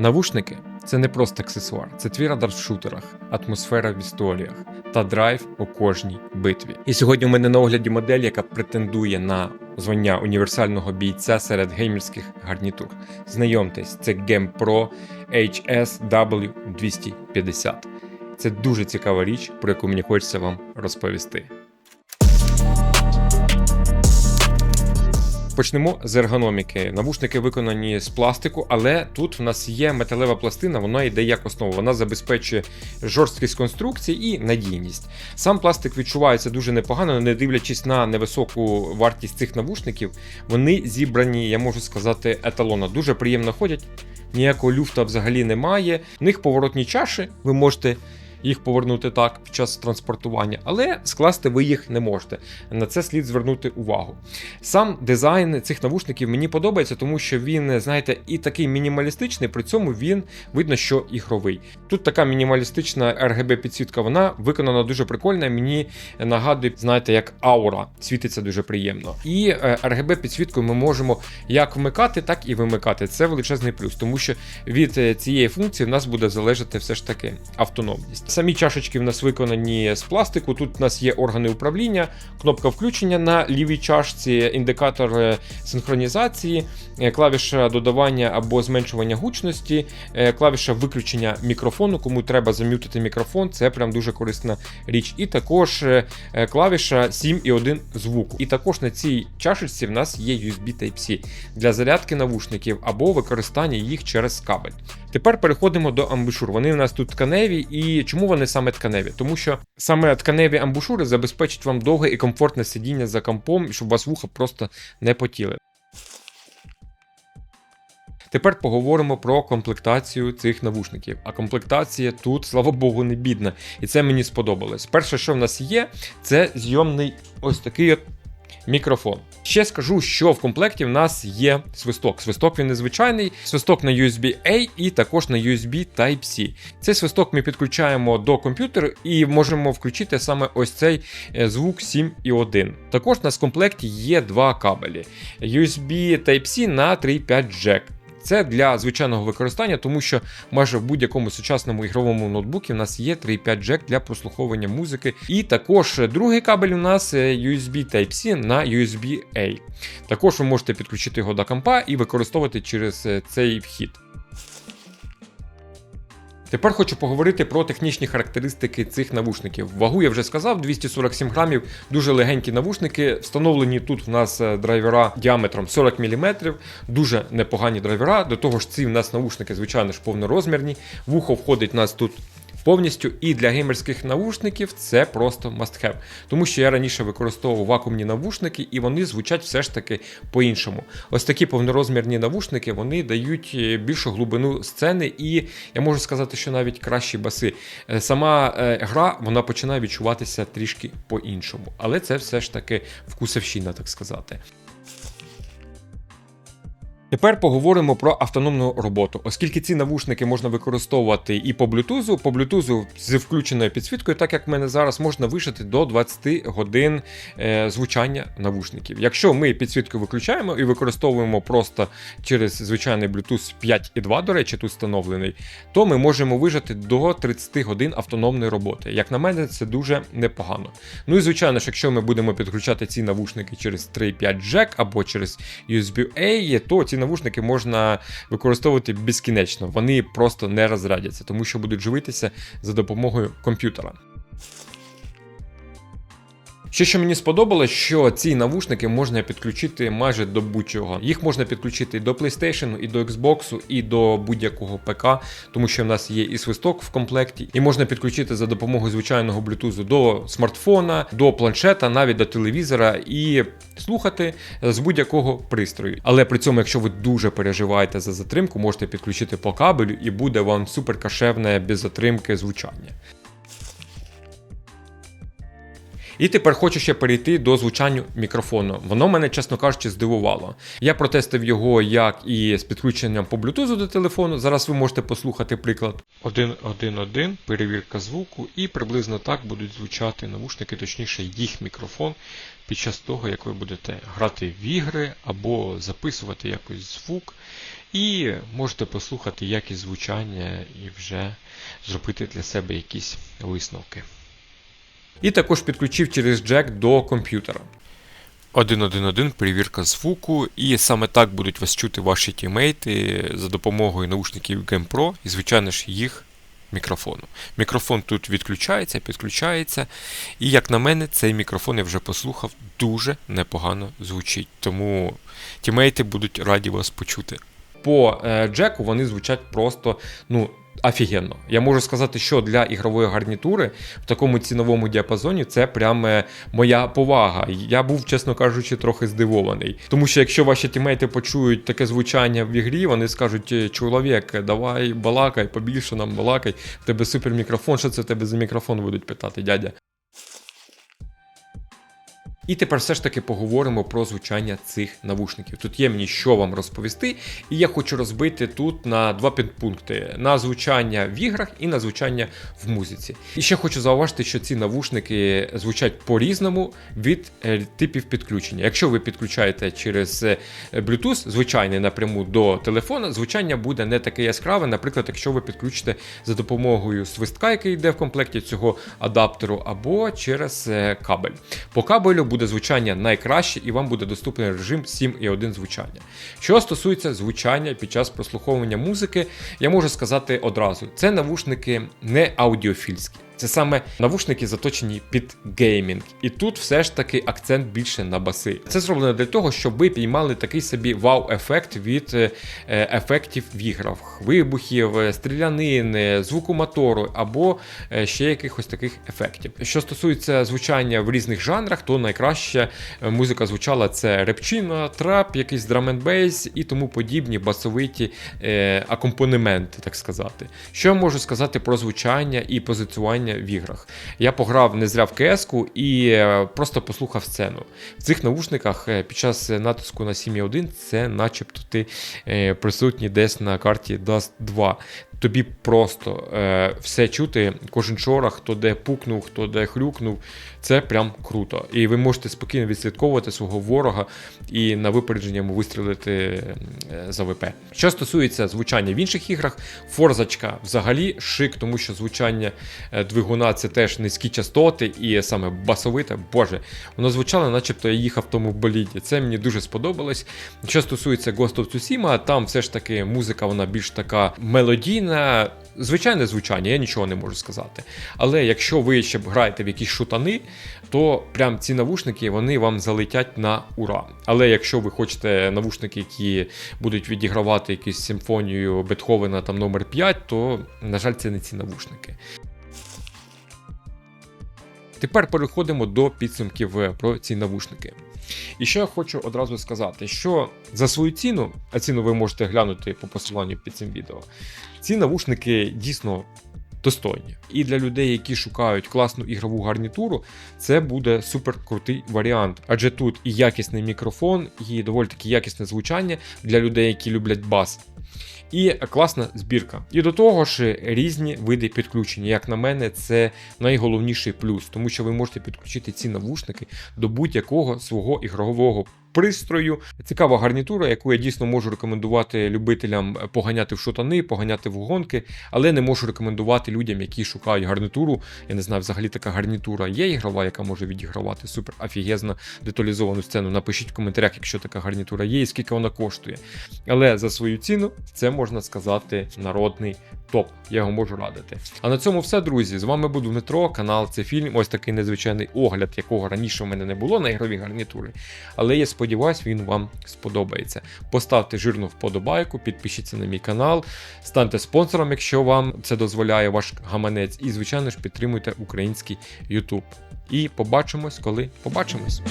Навушники це не просто аксесуар, це твій радар в шутерах, атмосфера в історіях та драйв у кожній битві. І сьогодні у мене на огляді модель, яка претендує на звання універсального бійця серед геймерських гарнітур. Знайомтесь, це Game Pro HSW250. Це дуже цікава річ, про яку мені хочеться вам розповісти. Почнемо з ергономіки. Навушники виконані з пластику, але тут в нас є металева пластина, вона йде як основа. Вона забезпечує жорсткість конструкції і надійність. Сам пластик відчувається дуже непогано, не дивлячись на невисоку вартість цих навушників, вони зібрані, я можу сказати, еталона. Дуже приємно ходять. Ніякого люфта взагалі немає. В них поворотні чаші, ви можете їх повернути так під час транспортування, але скласти ви їх не можете. На це слід звернути увагу. Сам дизайн цих навушників мені подобається, тому що він, знаєте, і такий мінімалістичний, при цьому він видно, що ігровий. Тут така мінімалістична RGB підсвітка, вона виконана дуже прикольно. Мені нагадує, знаєте, як аура, світиться дуже приємно. І RGB підсвіткою ми можемо як вмикати, так і вимикати. Це величезний плюс, тому що від цієї функції в нас буде залежати все ж таки автономність. Самі чашечки в нас виконані з пластику. Тут у нас є органи управління, кнопка включення на лівій чашці, індикатор е, синхронізації, е, клавіша додавання або зменшування гучності, е, клавіша виключення мікрофону. Кому треба зам'ютити мікрофон, це прям дуже корисна річ. І також клавіша 7,1 звуку. І також на цій чашечці в нас є USB Type-C для зарядки навушників або використання їх через кабель. Тепер переходимо до амбушур. Вони у нас тут тканеві і чому Чому вони саме тканеві? Тому що саме тканеві амбушури забезпечать вам довге і комфортне сидіння за компом, щоб вас вуха просто не потіли. Тепер поговоримо про комплектацію цих навушників. А комплектація тут, слава Богу, не бідна. І це мені сподобалось. Перше, що в нас є, це зйомний ось такий от мікрофон. Ще скажу, що в комплекті в нас є свисток. Свисток він незвичайний, свисток на USB-A і також на USB Type-C. Цей свисток ми підключаємо до комп'ютера і можемо включити саме ось цей е, звук 7.1. Також у нас в комплекті є два кабелі: USB Type-C на 3.5 Jack. Це для звичайного використання, тому що майже в будь-якому сучасному ігровому ноутбуці в нас є 3.5 джек для прослуховування музики. І також другий кабель у нас е, USB Type-C на USB-A. Також ви можете підключити його до компа і використовувати через е, цей вхід. Тепер хочу поговорити про технічні характеристики цих навушників. Вагу я вже сказав, 247 грамів, дуже легенькі навушники. Встановлені тут в нас е, драйвера діаметром 40 мм, дуже непогані драйвера. До того ж, ці в нас навушники, звичайно ж, повнорозмірні. Вухо входить у нас тут повністю. І для геймерських навушників це просто must have. Тому що я раніше використовував вакуумні навушники, і вони звучать все ж таки по-іншому. Ось такі повнорозмірні навушники вони дають е, більшу глибину сцени, і я можу сказати, що навіть кращі баси. Е, сама е, гра вона починає відчуватися трішки по-іншому. Але це все ж таки вкусовщина, так сказати. Тепер поговоримо про автономну роботу, оскільки ці навушники можна використовувати і по блютузу, по блютузу з включеною підсвіткою, так як в мене зараз можна вишити до 20 годин е, звучання навушників. Якщо ми підсвітку виключаємо і використовуємо просто через звичайний Bluetooth 5.2, до речі, тут встановлений, то ми можемо вижити до 30 годин автономної роботи. Як на мене, це дуже непогано. Ну і звичайно ж, якщо ми будемо підключати ці навушники через 3.5 Jack або через USB-A, то ці навушники можна використовувати безкінечно, вони просто не розрядяться, тому що будуть живитися за допомогою комп'ютера. Ще що мені сподобалось, що ці навушники можна підключити майже до будь-чого. Їх можна підключити до PlayStation, і до Xbox, і до будь-якого ПК, тому що в нас є і свисток в комплекті, і можна підключити за допомогою звичайного Bluetooth до смартфона, до планшета, навіть до телевізора, і слухати з будь-якого пристрою. Але при цьому, якщо ви дуже переживаєте за затримку, можете підключити по кабелю і буде вам суперкашевне без затримки звучання. І тепер хочу ще перейти до звучання мікрофону. Воно мене, чесно кажучи, здивувало. Я протестив його як і з підключенням по блютузу до телефону. Зараз ви можете послухати приклад 1.1.1, перевірка звуку, і приблизно так будуть звучати навушники, точніше, їх мікрофон під час того, як ви будете грати в ігри або записувати якийсь звук. І можете послухати якість звучання і вже зробити для себе якісь висновки. І також підключив через джек до комп'ютера. 1.1.1 перевірка звуку, і саме так будуть вас чути ваші тімейти за допомогою наушників Game Pro і, звичайно ж, їх мікрофону. Мікрофон тут відключається, підключається. І, як на мене, цей мікрофон я вже послухав, дуже непогано звучить. Тому тімейти будуть раді вас почути. По е, джеку вони звучать просто, ну. Офігенно. Я можу сказати, що для ігрової гарнітури в такому ціновому діапазоні це прямо моя повага. Я був, чесно кажучи, трохи здивований. Тому що якщо ваші тімейти почують таке звучання в ігрі, вони скажуть: «Е, чоловік, давай балакай, побільше нам балакай, в тебе супер мікрофон. Що це тебе за мікрофон будуть питати, дядя? І тепер все ж таки поговоримо про звучання цих навушників. Тут є мені що вам розповісти, і я хочу розбити тут на два підпункти: на звучання в іграх і на звучання в музиці. І ще хочу зауважити, що ці навушники звучать по-різному від е, типів підключення. Якщо ви підключаєте через е, Bluetooth, звичайний напряму до телефона, звучання буде не таке яскраве. Наприклад, якщо ви підключите за допомогою свистка, який йде в комплекті цього адаптеру, або через е, кабель. По кабелю буде звучання найкраще і вам буде доступний режим 7.1 звучання. Що стосується звучання під час прослуховування музики, я можу сказати одразу: це навушники не аудіофільські. Це саме навушники заточені під геймінг. І тут все ж таки акцент більше на баси. Це зроблено для того, щоб ви піймали такий собі вау-ефект від е, ефектів в іграх, вибухів, е, стрілянини, звуку мотору або е, ще якихось таких ефектів. Що стосується звучання в різних жанрах, то найкраще музика звучала це репчина, трап, якийсь драменбейс і тому подібні басовиті е, акомпанементи, так сказати. Що я можу сказати про звучання і позиціювання в іграх? Я пограв не зря в КС-ку і е, просто послухав сцену. В цих навушниках е, під час натиску на 7.1 це начебто ти е, присутній десь на карті Dust 2. Тобі просто е, все чути, кожен шорох, хто де пукнув, хто де хрюкнув. Це прям круто. І ви можете спокійно відслідковувати свого ворога і на випередження йому вистрілити за ВП. Що стосується звучання в інших іграх, форзачка взагалі шик, тому що звучання е, двигуна це теж низькі частоти і саме басовите. Боже, воно звучало, начебто я їхав в тому боліді. Це мені дуже сподобалось. Що стосується Ghost of Tsushima, там все ж таки музика вона більш така мелодійна. Звичайне звучання, я нічого не можу сказати. Але якщо ви ще граєте в якісь шутани, то прям ці навушники вони вам залетять на ура. Але якщо ви хочете навушники, які будуть відігравати якусь симфонію Бетховена там номер 5, то, на жаль, це не ці навушники. Тепер переходимо до підсумків е, про ці навушники. І що я хочу одразу сказати, що за свою ціну, а ціну ви можете глянути по посиланню під цим відео, ці навушники дійсно достойні. І для людей, які шукають класну ігрову гарнітуру, це буде супер крутий варіант. Адже тут і якісний мікрофон, і доволі таки якісне звучання для людей, які люблять бас. І класна збірка. І до того ж, різні види підключення. Як на мене, це найголовніший плюс, тому що ви можете підключити ці навушники до будь-якого свого ігрового пристрою. Цікава гарнітура, яку я дійсно можу рекомендувати любителям поганяти в шутани, поганяти в гонки, але не можу рекомендувати людям, які шукають гарнітуру. Я не знаю, взагалі така гарнітура є ігрова, яка може відігравати супер офігезно деталізовану сцену. Напишіть в коментарях, якщо така гарнітура є, і скільки вона коштує. Але за свою ціну це можна сказати народний топ. Я його можу радити. А на цьому все, друзі. З вами був Дмитро, канал це фільм. Ось такий незвичайний огляд, якого раніше в мене не було на ігрові гарнітури. Але я сподіваюсь, він вам сподобається. Поставте жирну вподобайку, підпишіться на мій канал, станьте спонсором, якщо вам це дозволяє ваш гаманець. І, звичайно ж, підтримуйте український YouTube. І побачимось, коли побачимось.